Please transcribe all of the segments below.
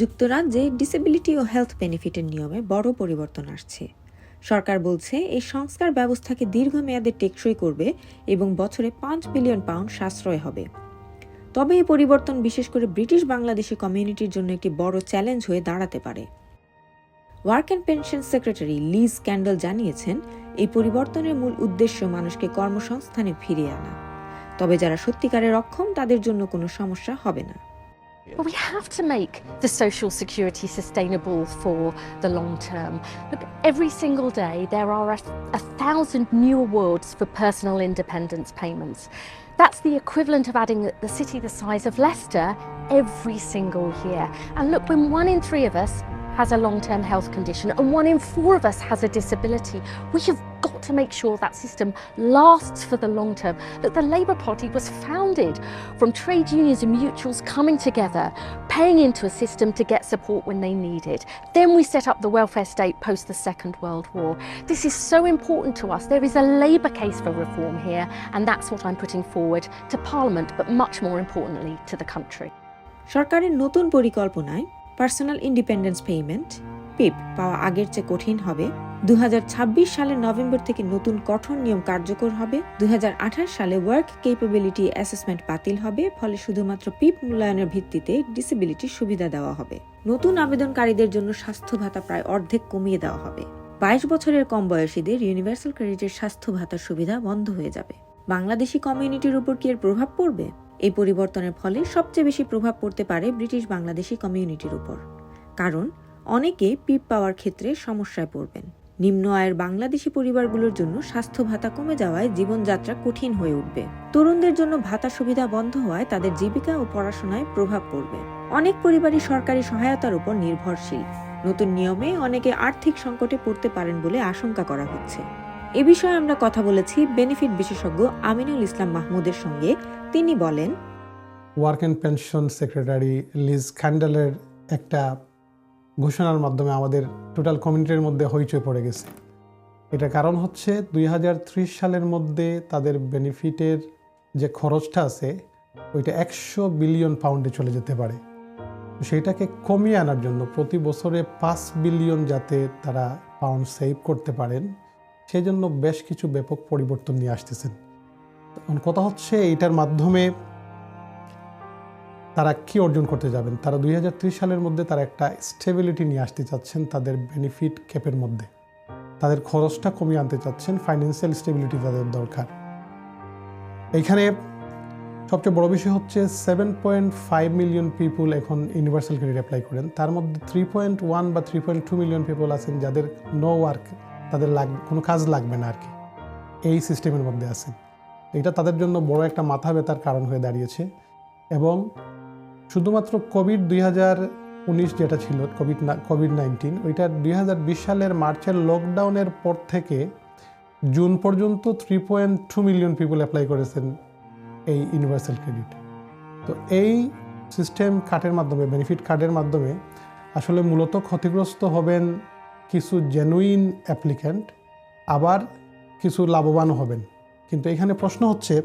যুক্তরাজ্যে ডিসেবিলিটি ও হেলথ বেনিফিটের নিয়মে বড় পরিবর্তন আসছে। সরকার বলছে, এই সংস্কার ব্যবস্থাকে দীর্ঘমেয়াদে টেকসই করবে এবং বছরে পাঁচ বিলিয়ন পাউন্ড সাশ্রয় হবে। তবে এই পরিবর্তন বিশেষ করে ব্রিটিশ বাংলাদেশি কমিউনিটির জন্য একটি বড় চ্যালেঞ্জ হয়ে দাঁড়াতে পারে। Work and pension secretary Liz Kendall জানিয়েছেন, এই পরিবর্তনের মূল উদ্দেশ্য মানুষকে কর্মসংস্থানে ফিরিয়ে আনা। তবে যারা সত্যিকারের অক্ষম, তাদের জন্য কোনো সমস্যা হবে না। But we have to make the social security sustainable for the long term. Look, every single day there are a, a thousand new awards for personal independence payments. That's the equivalent of adding the city the size of Leicester every single year. And look, when one in three of us has a long term health condition and one in four of us has a disability, we have to make sure that system lasts for the long term. That the Labour Party was founded from trade unions and mutuals coming together, paying into a system to get support when they need it. Then we set up the welfare state post the Second World War. This is so important to us. There is a Labour case for reform here, and that's what I'm putting forward to Parliament, but much more importantly to the country. সরকারের নতুন পরিকল্পনায় personal independence payment পিপ পাওয়া আগের চেয়ে কঠিন হবে দু হাজার ছাব্বিশ সালের নভেম্বর থেকে নতুন কঠোর নিয়ম কার্যকর হবে। দু হাজার আঠাশ সালে ওয়ার্ক কেপেবিলিটি অ্যাসেসমেন্ট বাতিল হবে, ফলে শুধুমাত্র পিপ মূল্যায়নের ভিত্তিতে ডিসেবিলিটির সুবিধা দেওয়া হবে। নতুন আবেদনকারীদের জন্য স্বাস্থ্য ভাতা প্রায় অর্ধেক কমিয়ে দেওয়া হবে। বাইশ বছরের কম বয়সীদের ইউনিভার্সাল ক্রেডিটের স্বাস্থ্য ভাতার সুবিধা বন্ধ হয়ে যাবে। বাংলাদেশি কমিউনিটির উপর কি এর প্রভাব পড়বে? এই পরিবর্তনের ফলে সবচেয়ে বেশি প্রভাব পড়তে পারে ব্রিটিশ বাংলাদেশি কমিউনিটির উপর। কারণ, অনেকে পিপ পাওয়ার ক্ষেত্রে সমস্যায় পড়বেন। নিম্ন আয়ের বাংলাদেশি পরিবারগুলোর জন্য স্বাস্থ্য ভাতা কমে যাওয়ায় জীবনযাত্রা কঠিন হয়ে উঠবে। তরুণদের জন্য ভাতা সুবিধা বন্ধ হওয়ায় তাদের জীবিকা ও পড়াশোনায় প্রভাব পড়বে। অনেক পরিবারই সরকারি সহায়তার উপর নির্ভরশীল। নতুন নিয়মে অনেকে আর্থিক সংকটে পড়তে পারেন বলে আশঙ্কা করা হচ্ছে। এ বিষয়ে আমরা কথা বলেছি বেনিফিট বিশেষজ্ঞ আমিনুল ইসলাম মাহমুদের সঙ্গে। তিনি বলেন, work and pension secretary Liz খ্যান্ডেলের একটা ঘোষণার মাধ্যমে আমাদের টোটাল কমিউনিটির মধ্যে হইচই পড়ে গেছে। এটা কারণ হচ্ছে দুই হাজার ত্রিশ সালের মধ্যে তাদের বেনিফিটের যে খরচটা আছে, ওইটা একশো বিলিয়ন পাউন্ডে চলে যেতে পারে। সেইটাকে কমিয়ে আনার জন্য প্রতি বছরে পাঁচ বিলিয়ন যাতে তারা পাউন্ড সেভ করতে পারেন সেই জন্য বেশ কিছু ব্যাপক পরিবর্তন নিয়ে আসতেছেন। কথা হচ্ছে এইটার মাধ্যমে তারা কি অর্জন করতে যাবেন? তারা দুই হাজার ত্রিশ সালের মধ্যে তারা একটা স্টেবিলিটি নিয়ে আসতে চাচ্ছেন তাদের বেনিফিট ক্যাপের মধ্যে। তাদের খরচটা কমিয়ে আনতে চাচ্ছেন ফাইন্যান্সিয়াল স্টেবিলিটি তাদের দরকার। এইখানে সবচেয়ে বড় বিষয় হচ্ছে seven point five million people এখন ইউনিভার্সাল ক্রেডিট অ্যাপ্লাই করেন। তার মধ্যে থ্রি পয়েন্ট ওয়ান বা three point two million people আছেন যাদের নো ওয়ার্ক তাদের লাগ, কোনো কাজ লাগবে না আর কি এই সিস্টেমের মধ্যে আছেন। এটা তাদের জন্য বড় একটা মাথা ব্যথার কারণ হয়ে দাঁড়িয়েছে। এবং শুধুমাত্র কোভিড দুই হাজার উনিশ যেটা ছিল কোভিড কোভিড নাইন্টিন ওইটা দুই হাজার বিশ সালের মার্চের লকডাউনের পর থেকে জুন পর্যন্ত three point two million people apply করেছেন এই ইউনিভার্সাল ক্রেডিট তো এই সিস্টেম কার্ডের মাধ্যমে বেনিফিট কার্ডের মাধ্যমে আসলে মূলত ক্ষতিগ্রস্ত হবেন কিছু জেনুইন অ্যাপ্লিক্যান্ট আবার কিছু লাভবানও হবেন। কিন্তু এখানে প্রশ্ন হচ্ছে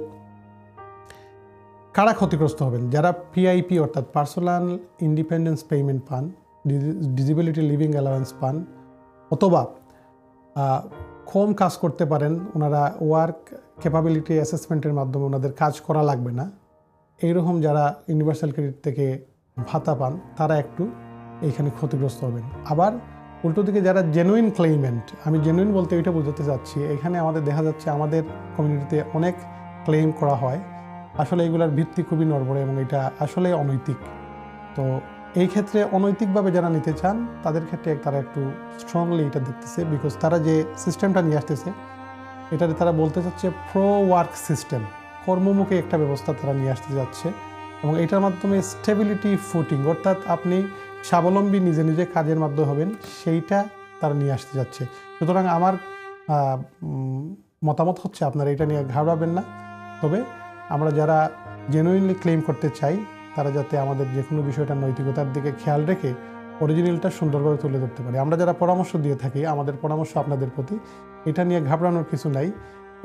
কারা ক্ষতিগ্রস্ত হবেন? যারা পিআইপি অর্থাৎ পার্সোনাল ইন্ডিপেন্ডেন্স পেমেন্ট পান ডিজিবিলিটি লিভিং অ্যালাওয়েন্স পান, অথবা কম কাজ করতে পারেন, ওনারা ওয়ার্ক ক্যাপাবিলিটি অ্যাসেসমেন্টের মাধ্যমে ওনাদের কাজ করা লাগবে না, এইরকম যারা ইউনিভার্সাল ক্রেডিট থেকে ভাতা পান, তারা একটু এইখানে ক্ষতিগ্রস্ত হবেন। আবার, উল্টো দিকে যারা জেনুইন ক্লেইমেন্ট আমি জেনুইন বলতে এটা বোঝাতে চাচ্ছি, এখানে আমাদের দেখা যাচ্ছে আমাদের কমিউনিটিতে অনেক ক্লেম করা হয়। আসলে এগুলার ভিত্তি খুবই নড়বড়ে এবং এটা আসলে অনৈতিক। তো এই ক্ষেত্রে অনৈতিকভাবে যারা নিতে চান, তাদের ক্ষেত্রে তারা একটু স্ট্রংলি এটা দেখতেছে বিকজ তারা যে সিস্টেমটা নিয়ে আসতেছে, এটাতে তারা বলতে চাচ্ছে প্রো ওয়ার্ক সিস্টেম কর্মমুখী একটা ব্যবস্থা তারা নিয়ে আসতে যাচ্ছে এবং এটার মাধ্যমে স্টেবিলিটি ফুটিং অর্থাৎ আপনি স্বাবলম্বী নিজে নিজে কাজের মাধ্যমে হবেন, সেইটা তারা নিয়ে আসতে যাচ্ছে। সুতরাং আমার মতামত হচ্ছে আপনারা এটা নিয়ে ঘাবড়াবেন না। তবে আমরা যারা জেনুইনলি ক্লেম করতে চাই, তারা যাতে আমাদের যে কোনো বিষয়টা নৈতিকতার দিকে খেয়াল রেখে অরিজিনালটা সুন্দরভাবে তুলে ধরতে পারি। আমরা যারা পরামর্শ দিয়ে থাকি, আমাদের পরামর্শ আপনাদের প্রতি, এটা নিয়ে ঘাবড়ানোর কিছু নাই।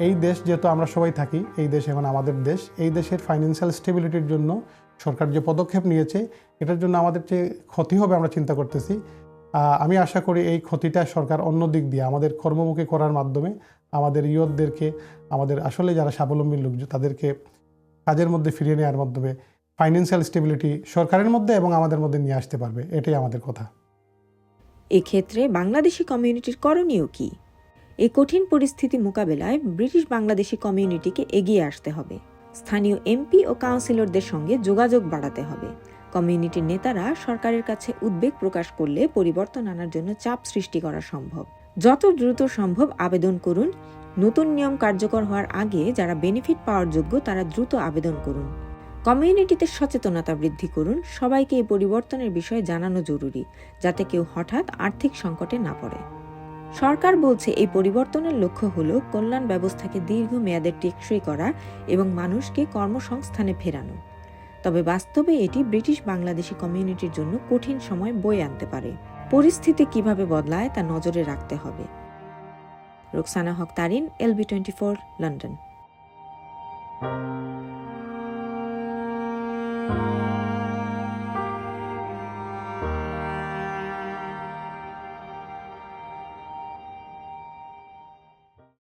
এই দেশ যেহেতু আমরা সবাই থাকি, এই দেশ এখন আমাদের দেশ, এই দেশের ফাইন্যান্সিয়াল স্টেবিলিটির জন্য সরকার যে পদক্ষেপ নিয়েছে, এটার জন্য আমাদের যে ক্ষতি হবে আমরা চিন্তা করতেছি। আমি আশা করি এই ক্ষতিটা সরকার অন্য দিক দিয়ে, আমাদের কর্মমুখী করার মাধ্যমে আমাদের ইয়তদেরকে আমাদের আসলে যারা স্বাবলম্বী লোক, তাদেরকে কাজের মধ্যে ফিরিয়ে নেওয়ার মাধ্যমে ফাইন্যান্সিয়াল স্টেবিলিটি সরকারের মধ্যে এবং আমাদের মধ্যে নিয়ে আসতে পারবে, এটাই আমাদের কথা। এক্ষেত্রে বাংলাদেশি কমিউনিটির করণীয় কি? এই কঠিন পরিস্থিতি মোকাবেলায় ব্রিটিশ বাংলাদেশি কমিউনিটিকে এগিয়ে আসতে হবে। স্থানীয় এমপি ও কাউন্সিলরদের সঙ্গে যোগাযোগ বাড়াতে হবে। কমিউনিটির নেতারা সরকারের কাছে উদ্বেগ প্রকাশ করলে পরিবর্তন আনার জন্য চাপ সৃষ্টি করা সম্ভব। যত দ্রুত সম্ভব আবেদন করুন। নতুন নিয়ম কার্যকর হওয়ার আগে যারা বেনিফিট পাওয়ার যোগ্য তারা দ্রুত আবেদন করুন। কমিউনিটিতে সচেতনতা বৃদ্ধি করুন। সবাইকে এই পরিবর্তনের বিষয়ে জানানো জরুরি, যাতে কেউ হঠাৎ আর্থিক সংকটে না পড়ে। সরকার বলছে এই পরিবর্তনের লক্ষ্য হল কল্যাণ ব্যবস্থাকে দীর্ঘমেয়াদে টেকসই করা এবং মানুষকে কর্মসংস্থানে ফেরানো। তবে বাস্তবে এটি ব্রিটিশ বাংলাদেশি কমিউনিটির জন্য কঠিন সময় বয়ে আনতে পারে। পরিস্থিতি কীভাবে বদলায় তা নজরে রাখতে হবে। Roksana Haque Tarin, LB twenty four, London.